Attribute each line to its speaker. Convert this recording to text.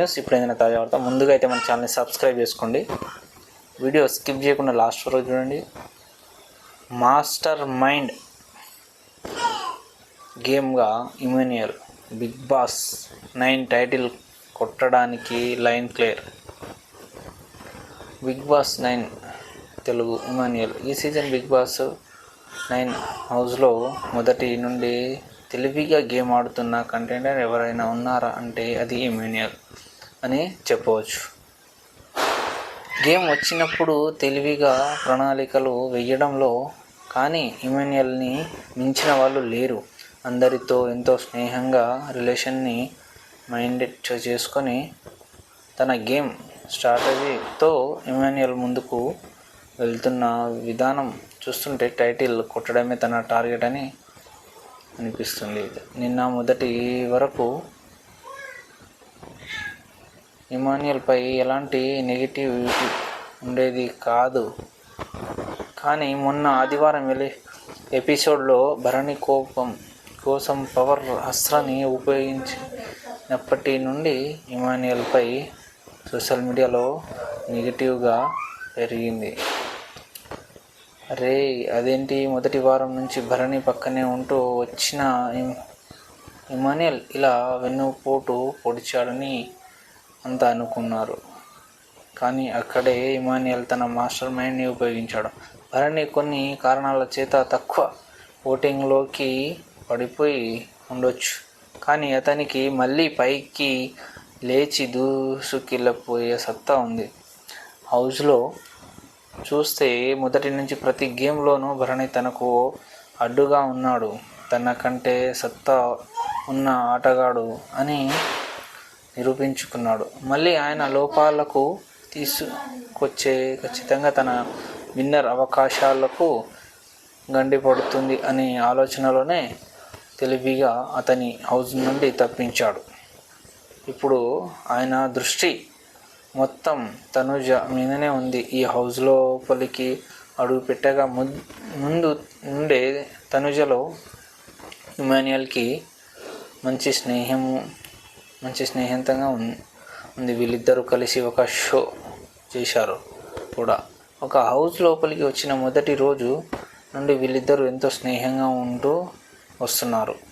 Speaker 1: News. ఇప్పుడు ఏదైనా తాజా వార్త ముందుగా అయితే మన ఛానల్ని సబ్స్క్రైబ్ చేసుకోండి. వీడియో స్కిప్ చేయకుండా లాస్ట్ వరకు చూడండి. Master mind గేమ్గా Emmanuel Bigg Boss nine title కొట్టడానికి line clear Bigg Boss nine Telugu Emmanuel ఈ సీజన్ బిగ్ బాస్ నైన్ హౌస్లో మొదటి నుండి తెలివిగా గేమ్ ఆడుతున్న కంటెండర్ ఎవరైనా ఉన్నారా అంటే అది ఇమాన్యుయల్ అని చెప్పవచ్చు. గేమ్ వచ్చినప్పుడు తెలివిగా ప్రణాళికలు వేయడంలో కానీ ఇమాన్యుయల్ని మించిన వాళ్ళు లేరు. అందరితో ఎంతో స్నేహంగా రిలేషన్ని మైండ్ చేసుకొని తన గేమ్ స్ట్రాటజీతో ఇమాన్యుయల్ ముందుకు వెళ్తున్న విధానం చూస్తుంటే టైటిల్ కొట్టడమే తన టార్గెట్ అని అనిపిస్తుంది. నిన్న మొదటి వరకు ఇమాన్యుల్పై ఎలాంటి నెగిటివ్ ఉండేది కాదు. కానీ మొన్న ఆదివారం వెళ్ళి ఎపిసోడ్లో భరణి కోపం కోసం పవర్ అస్త్రాన్ని ఉపయోగించినప్పటి నుండి ఇమాన్యుయల్పై సోషల్ మీడియాలో నెగిటివ్గా పెరిగింది. రే అదేంటి? మొదటి వారం నుంచి భరణి పక్కనే ఉంటూ వచ్చిన ఇమానియల్ ఇమాన్యుయల్ ఇలా వెన్నుపోటు పొడిచాడని అంతా అనుకున్నారు. కానీ అక్కడే ఇమాన్యుయల్ తన మాస్టర్ మైండ్ని ఉపయోగించాడు. భరణి కొన్ని కారణాల చేత తక్కువ ఓటింగ్లోకి పడిపోయి ఉండొచ్చు. కానీ అతనికి మళ్ళీ పైకి లేచి దూసుకెళ్ళిపోయే సత్తా ఉంది. హౌస్లో చూస్తే మొదటి నుంచి ప్రతి గేమ్లోనూ భరణి తనకు అడ్డుగా ఉన్నాడు. తన కంటే సత్తా ఉన్న ఆటగాడు అని నిరూపించుకున్నాడు. మళ్ళీ ఆయన లోపాలకు తీసుకొచ్చే ఖచ్చితంగా తన విన్నర్ అవకాశాలకు గండిపడుతుంది అనే ఆలోచనలోనే తెలివిగా అతని హౌస్ నుండి తప్పించాడు. ఇప్పుడు ఆయన దృష్టి మొత్తం తనుజ మీదనే ఉంది. ఈ హౌస్ లోపలికి అడుగు పెట్టగా ముందు నుండే తనుజలో ఇమాన్యుయల్కి మంచి స్నేహము మంచి స్నేహితంగా ఉం- ఉంది. వీళ్ళిద్దరూ కలిసి ఒక షో చేశారు కూడా. ఒక హౌస్ లోపలికి వచ్చిన మొదటి రోజు నుండి వీళ్ళిద్దరూ ఎంతో స్నేహంగా ఉంటూ వస్తున్నారు.